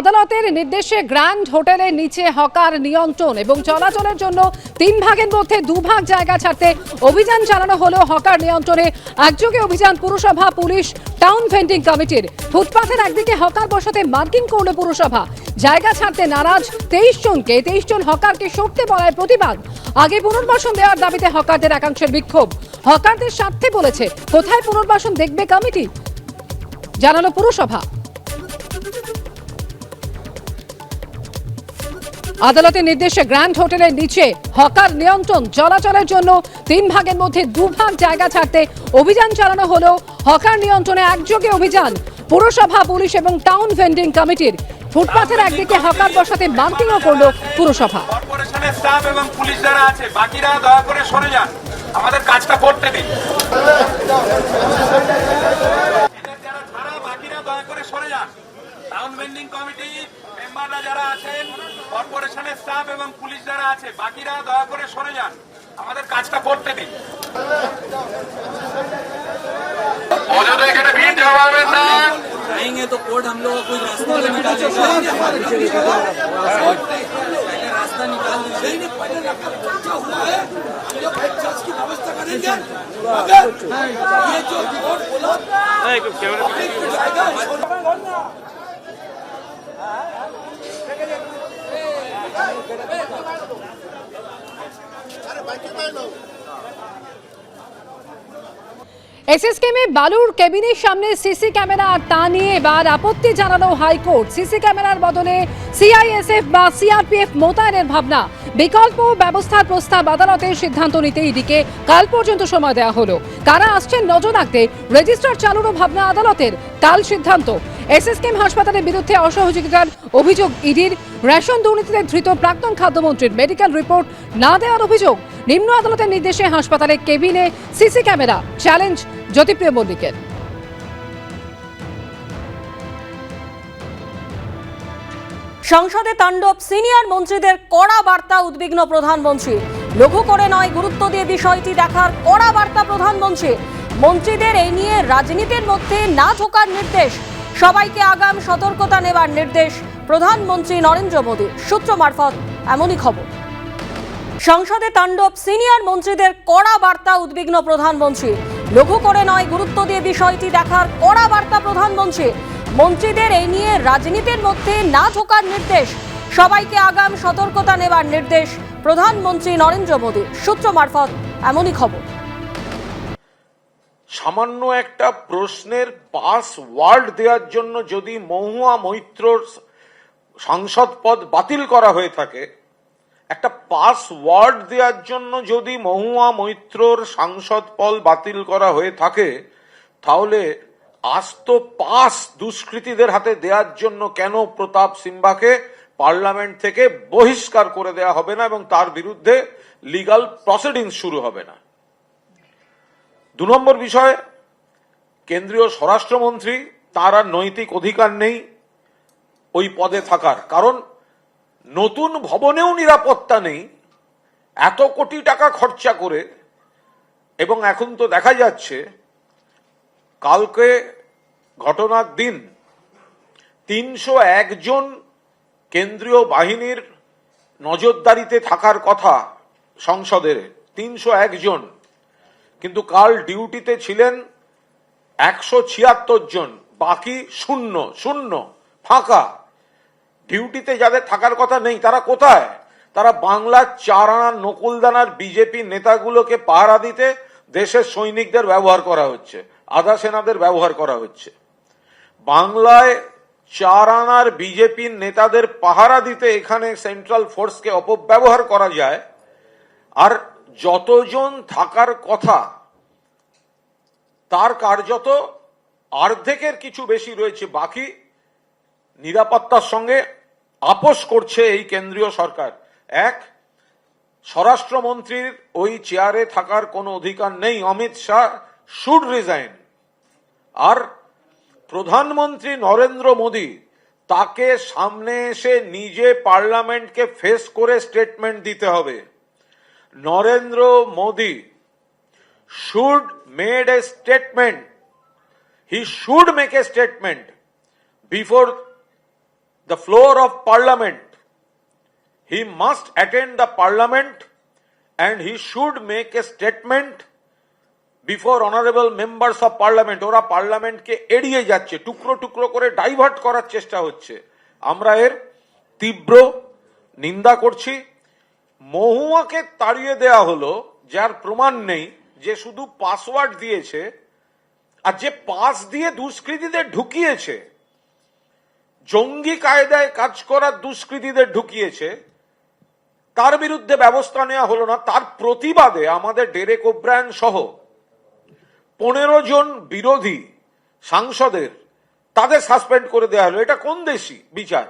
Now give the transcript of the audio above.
আদালতের নির্দেশে গ্র্যান্ড হোটেলের নিচে হকার নিয়ন্ত্রণ এবং চলাচলের জন্য তিন ভাগের মধ্যে দুভাগ জায়গা ছাড়তে অভিযান চালানো হলো হকার নিয়ন্ত্রণে। একযোগে অভিযান পুরসভা, পুলিশ, টাউন ভেন্ডিং কমিটির। ফুটপাথের একদিকে হকার বসাতে মার্কিং করল পুরসভা। জায়গা ছাড়তে নারাজ তেইশ জনকে। তেইশ জন হকারকে সরতে বলায় প্রতিবাদ। আগে পুনর্বাসন দেওয়ার দাবিতে হকারদের একাংশের বিক্ষোভ। হকারদের স্বার্থে বলেছে, কোথায় পুনর্বাসন দেখবে কমিটি? জানালো পুরসভা। আদালতের নির্দেশে গ্র্যান্ড হোটেলের নিচে হকার নিয়ন্ত্রণ চলাচলের জন্য তিন ভাগের মধ্যে দুভাগ জায়গা ছাড়তে অভিযান চালানো হলো হকার নিয়ন্ত্রণে একযোগে অভিযান। পুরসভা পুলিশ এবং টাউন ভেন্ডিং কমিটির ফুটপাথের একদিকে হকার বসাতে মার্কিংও করল পুরসভা। কর্পোরেশনের স্টাফ এবং পুলিশ যারা আছে বাকিরা দয়া করে সরে যান। আমাদের কাজটা করতে দিন এদের যারা ছাড়া বাকিরা দয়া করে সরে যান টাউন ভেন্ডিং কমিটি মেম্বাররা যারা আছেন কর্পোরেশনের স্টাফ এবং পুলিশ যারা আছে বাকিরা দয়া করে সরে যান আমাদের কাজটা করতে দিন অযথা এখানে ভিড় জমাবেন না जाएंगे तो कोर्ट हम लोग को कोई रास्ता नहीं निकालेगा पहले আরে বাকি বাইলো এসএসকেমে বালুর কেবিনের সামনে সিসি ক্যামেরা আর তা নিয়ে এবার আপত্তি জানালো হাইকোর্ট। সিসি ক্যামেরার বদলে সিআইএসএফ বা সিআরপিএফ মোতায়েনের ভাবনা। বিকল্প ব্যবস্থার প্রস্তাব আদালতের সিদ্ধান্ত নিতে ইডিকে কাল পর্যন্ত সময় দেওয়া হলো। কারা আসছেন নজর রাখতে রেজিস্ট্রার চালুরও ভাবনা আদালতের কাল সিদ্ধান্ত। এসএসকেম হাসপাতালের বিরুদ্ধে অসহযোগিতার অভিযোগ ইডির। রেশন দুর্নীতিতে ধৃত প্রাক্তন খাদ্যমন্ত্রীর মেডিকেল রিপোর্ট না দেওয়ার অভিযোগ নিম্ন আদালতের নির্দেশে হাসপাতালে কেবিনে সিসি ক্যামেরা, চ্যালেঞ্জ জ্যোতিপ্রিয় মল্লিকের। সংসদে তাণ্ডব, সিনিয়র মন্ত্রীদের কড়া বার্তা উদ্বিগ্ন প্রধানমন্ত্রী। লঘু করে নয়, গুরুত্ব দিয়ে বিষয়টি দেখার কড়া বার্তা প্রধানমন্ত্রী। মন্ত্রীদের এই নিয়ে রাজনীতির মধ্যে না ঢোকার নির্দেশ। সবাইকে আগাম সতর্কতা নেবার নির্দেশ প্রধানমন্ত্রী নরেন্দ্র মোদী সূত্র মারফত এমনই খবর। সংসদে তাণ্ডব, সিনিয়র মন্ত্রীদের কড়া বার্তা উদ্বিগ্ন প্রধানমন্ত্রী। লঘু করে নয়, গুরুত্ব দিয়ে বিষয়টি দেখার কড়া বার্তা প্রধানমন্ত্রী। মন্ত্রীদের এই নিয়ে রাজনীতির মধ্যে না ঢোকার নির্দেশ। সবাইকে আগাম সতর্কতা নেবার নির্দেশ প্রধানমন্ত্রী নরেন্দ্র মোদী সূত্র মারফত এমনই খবর। সামান্য একটা প্রশ্নের পাস ওয়ার্ড দেওয়ার জন্য যদি মহুয়া মৈত্রর সাংসদ পদ বাতিল করা হয়ে থাকে একটা পাসওয়ার্ড দেওয়ার জন্য যদি মহুয়া মৈত্রর সাংসদ পল বাতিল করা হয়ে থাকে, তাহলে আস্ত পাস দুষ্কৃতীদের হাতে দেওয়ার জন্য কেন প্রতাপ সিম্বাকে পার্লামেন্ট থেকে বহিষ্কার করে দেওয়া হবে না এবং তার বিরুদ্ধে লিগাল প্রসিডিংস শুরু হবে না? দু নম্বর বিষয়, কেন্দ্রীয় স্বরাষ্ট্রমন্ত্রী, তার আর নৈতিক অধিকার নেই ওই পদে থাকার। কারণ নতুন ভবনেও নিরাপত্তা নেই, এত কোটি টাকা খরচা করে, এবং এখন তো দেখা যাচ্ছে, কালকে ঘটনার দিন, তিনশো একজন কেন্দ্রীয় বাহিনীর নজরদারিতে থাকার কথা সংসদের, তিনশো একজন। কিন্তু কাল ডিউটিতে ছিলেন একশো ছিয়াত্তর জন, বাকি শূন্য শূন্য, ফাঁকা। ডিউটিতে যাদের থাকার কথা নেই, তারা কোথায়? তারা বাংলার চার আনার নকুলদানার বিজেপি নেতাগুলোকে পাহারা দিতে দেশের সৈনিকদের ব্যবহার করা হচ্ছে, আধা সেনাদের ব্যবহার করা হচ্ছে। বাংলায় চার আনার বিজেপির নেতাদের পাহারা দিতে এখানে সেন্ট্রাল ফোর্সকে অপব্যবহার করা যায়। আর যতজন থাকার কথা, তার কার্যত অর্ধেকের কিছু বেশি রয়েছে। বাকি নিরাপত্তার সঙ্গে আপোষ করছে এই কেন্দ্রীয় সরকার। এক, স্বরাষ্ট্রমন্ত্রীর ওই চেয়ারে থাকার কোনো অধিকার নেই, অমিত শাহ শুড রিজাইন। আর, প্রধানমন্ত্রী নরেন্দ্র মোদী তাকে সামনে এসে নিজে পার্লামেন্টকে ফেস করে স্টেটমেন্ট দিতে হবে। Narendra Modi should made a statement. He should make a statement before the floor of parliament. He must attend the parliament and he should make a statement before honourable members of parliament ওরা পার্লামেন্টকে এড়িয়ে যাচ্ছে, টুকরো টুকরো করে divert করার চেষ্টা হচ্ছে। আমরা এর তীব্র নিন্দা করছি। মহুয়াকে তাড়িয়ে দেয়া হলো, যার প্রমাণ নেই, যে শুধু পাসওয়ার্ড দিয়েছে আর যে পাস দিয়ে দুষ্কৃতীদের ঢুকিয়েছে। জঙ্গি কায়দায় কাজ করার দুষ্কৃতীদের ঢুকিয়েছে, তার বিরুদ্ধে ব্যবস্থা নেওয়া হলো না, তার প্রতিবাদে আমাদের ডেরেক ওব্রায়ন সহ পনেরো জন বিরোধী সাংসদের তাদের সাসপেন্ড করে দেওয়া হলো। এটা কোন দেশি বিচার?